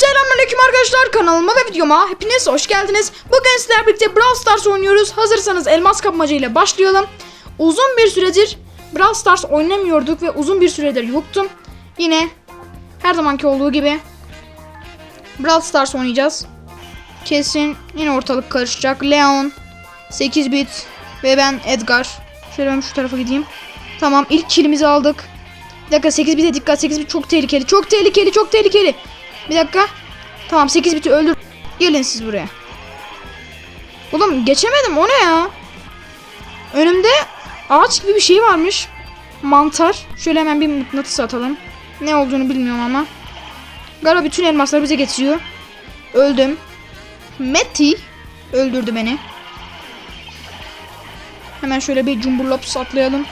Selamünaleyküm arkadaşlar kanalıma ve videoma hepiniz hoş geldiniz. Bugün sizlerle birlikte Brawl Stars oynuyoruz. Hazırsanız elmas kapmaca ile başlayalım. Uzun bir süredir Brawl Stars oynamıyorduk ve uzun bir süredir yoktum. Yine her zamanki olduğu gibi Brawl Stars oynayacağız. Kesin yine ortalık karışacak. Leon, 8 bit ve ben Edgar. Şöyle ben şu tarafa gideyim. Tamam ilk kilimizi aldık. Bir dakika 8 bite dikkat 8 bit çok tehlikeli. Çok tehlikeli çok tehlikeli. Bir dakika. Tamam 8 biti öldür. Gelin siz buraya. Oğlum geçemedim o ne ya? Önümde ağaç gibi bir şey varmış. Mantar. Şöyle hemen bir mıknatıs atalım. Ne olduğunu bilmiyorum ama. Galiba bütün elmasları bize getiriyor. Öldüm. Meti öldürdü beni. Hemen şöyle bir cumburlops atlayalım.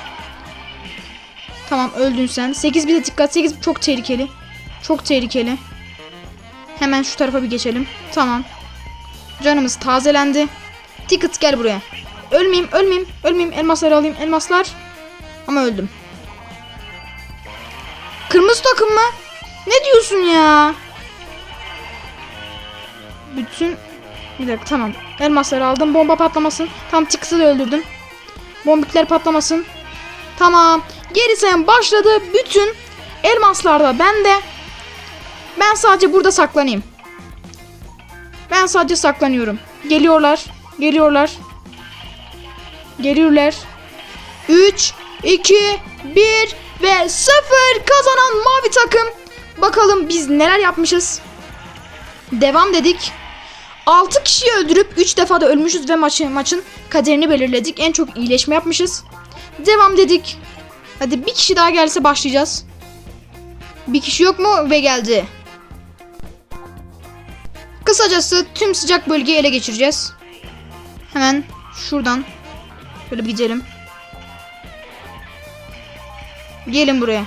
Tamam öldün sen. 8 bir de dikkat. 8 çok tehlikeli. Çok tehlikeli. Hemen şu tarafa bir geçelim. Tamam. Canımız tazelendi. Ticket gel buraya. Ölmeyeyim, ölmeyeyim, ölmeyeyim. Elmasları alayım, elmaslar. Ama öldüm. Kırmızı takım mı? Ne diyorsun ya? Bütün... Bir dakika tamam. Elmasları aldım. Bomba patlamasın. Tam Ticket'ı da öldürdüm. Bombikler patlamasın. Tamam. Geri sayım başladı. Bütün elmaslarda bende. Ben sadece burada saklanayım. Ben sadece saklanıyorum. Geliyorlar. Geliyorlar. Geliyorlar. 3, 2, 1 ve 0 kazanan mavi takım. Bakalım biz neler yapmışız. Devam dedik. 6 kişiyi öldürüp 3 defa da ölmüşüz ve maçı, maçın kaderini belirledik. En çok iyileşme yapmışız. Devam dedik. Hadi bir kişi daha gelse başlayacağız. Bir kişi yok mu ve geldi. Kısacası tüm sıcak bölgeyi ele geçireceğiz. Hemen şuradan böyle bir gidelim. Gelin buraya.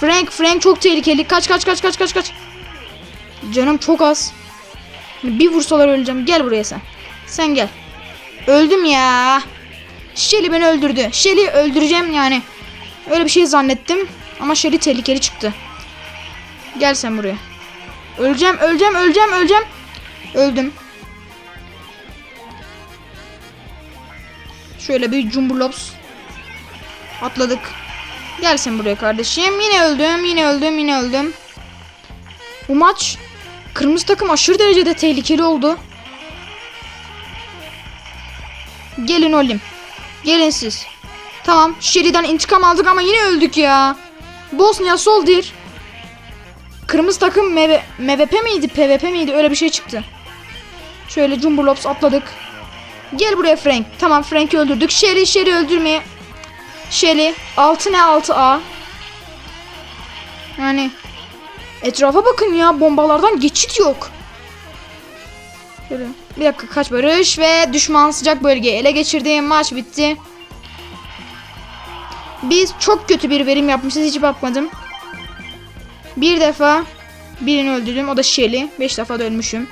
Frank, Frank çok tehlikeli. Kaç kaç kaç kaç kaç kaç. Canım çok az. Bir vursalar öleceğim. Gel buraya sen. Sen gel. Öldüm ya. Shelly beni öldürdü. Shelly öldüreceğim yani. Öyle bir şey zannettim. Ama Shelly tehlikeli çıktı. Gel sen buraya. Öleceğim, öleceğim, öleceğim, öleceğim. Öldüm. Şöyle bir cumburlops. Atladık. Gel sen buraya kardeşim. Yine öldüm, yine öldüm, yine öldüm. Bu maç kırmızı takım aşırı derecede tehlikeli oldu. Gelin oğlum. Gelin siz. Tamam, Sherry'den intikam aldık ama yine öldük ya. Bosnia Soldier. Kırmızı takım MV MVP miydi, PvP miydi? Öyle bir şey çıktı. Şöyle Jumberlops atladık. Gel buraya Frank. Tamam Frank'i öldürdük. Sherry, Sherry öldürmeye. Sherry. 6 ne 6A. Yani etrafa bakın ya. Bombalardan geçit yok. Şöyle. Bir dakika kaç barış ve düşman sıcak bölgeyi ele geçirdi. Maç bitti. Biz çok kötü bir verim yapmışız. Hiç bakmadım. Bir defa birini öldürdüm. O da Shelly. Beş defa da ölmüşüm.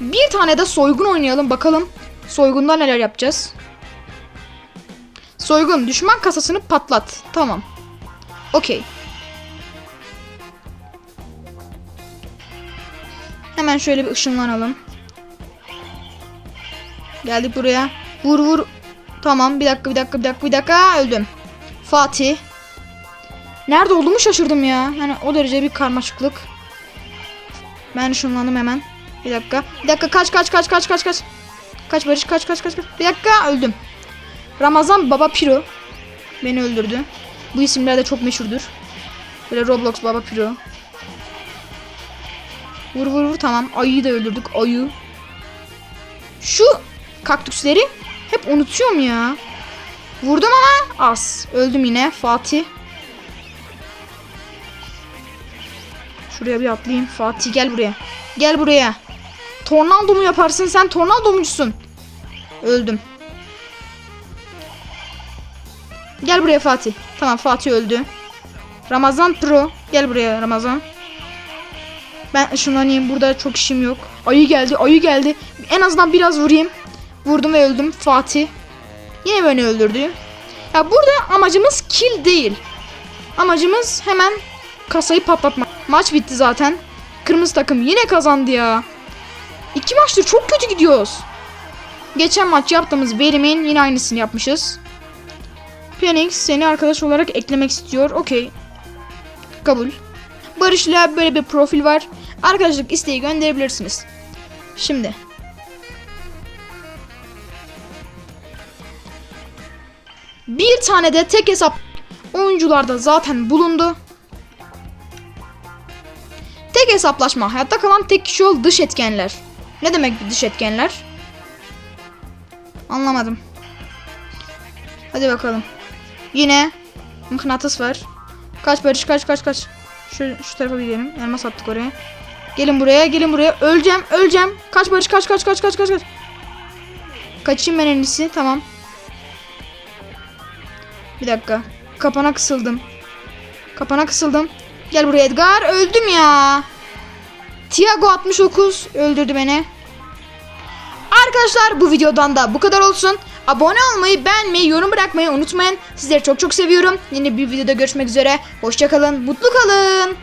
Bir tane de soygun oynayalım. Bakalım soygunda neler yapacağız. Soygun. Düşman kasasını patlat. Tamam. Okey. Hemen şöyle bir ışınlanalım. Geldik buraya. Vur vur. Tamam bir dakika bir dakika bir dakika bir dakika öldüm. Fatih. Nerede olduğumu şaşırdım ya. Yani o derece bir karmaşıklık. Ben ışınlandım hemen. Bir dakika. Bir dakika kaç kaç kaç kaç kaç kaç. Kaç Barış kaç kaç kaç kaç. Bir dakika öldüm. Ramazan Baba Piro. Beni öldürdü. Bu isimler de çok meşhurdur. Böyle Roblox Baba Piro. Vur vur vur tamam. Ayıyı da öldürdük. Ayı. Şu kaktüsleri hep unutuyorum ya. Vurdum ama az. Öldüm yine. Fatih. Şuraya bir atlayayım. Fatih gel buraya. Gel buraya. Tornado mu yaparsın sen? Tornado musun? Öldüm. Gel buraya Fatih. Tamam Fatih öldü. Ramazan Pro. Gel buraya Ramazan. Ben ışınlanayım. Burada çok işim yok. Ayı geldi. Ayı geldi. En azından biraz vurayım. Vurdum ve öldüm. Fatih. Yine beni öldürdü. Ya burada amacımız kill değil. Amacımız hemen kasayı patlatmak. Maç bitti zaten. kırmızı takım yine kazandı ya. İki maçtır çok kötü gidiyoruz. Geçen maç yaptığımız verimin yine aynısını yapmışız. Phoenix seni arkadaş olarak eklemek istiyor. Okey. Kabul. Barış'la böyle bir profil var. Arkadaşlık isteği gönderebilirsiniz. Şimdi. Bir tane de tek hesap oyuncularda zaten bulundu. Tek hesaplaşma. Hayatta kalan tek kişi ol dış etkenler. Ne demek bu dış etkenler? Anlamadım. Hadi bakalım. Yine mıknatıs var. Kaç Barış kaç kaç kaç. Şu, şu tarafa gidelim. Elmas attık oraya. Gelin buraya gelin buraya. Öleceğim öleceğim. Kaç Barış kaç kaç kaç kaç kaç kaç. Kaçayım ben en iyisi. Tamam. Bir dakika. Kapana kısıldım. Kapana kısıldım. Gel buraya Edgar. Öldüm ya. Tiago 69 öldürdü beni. Arkadaşlar bu videodan da bu kadar olsun. Abone olmayı, beğenmeyi, yorum bırakmayı unutmayın. Sizleri çok çok seviyorum. Yeni bir videoda görüşmek üzere. Hoşçakalın, mutlu kalın.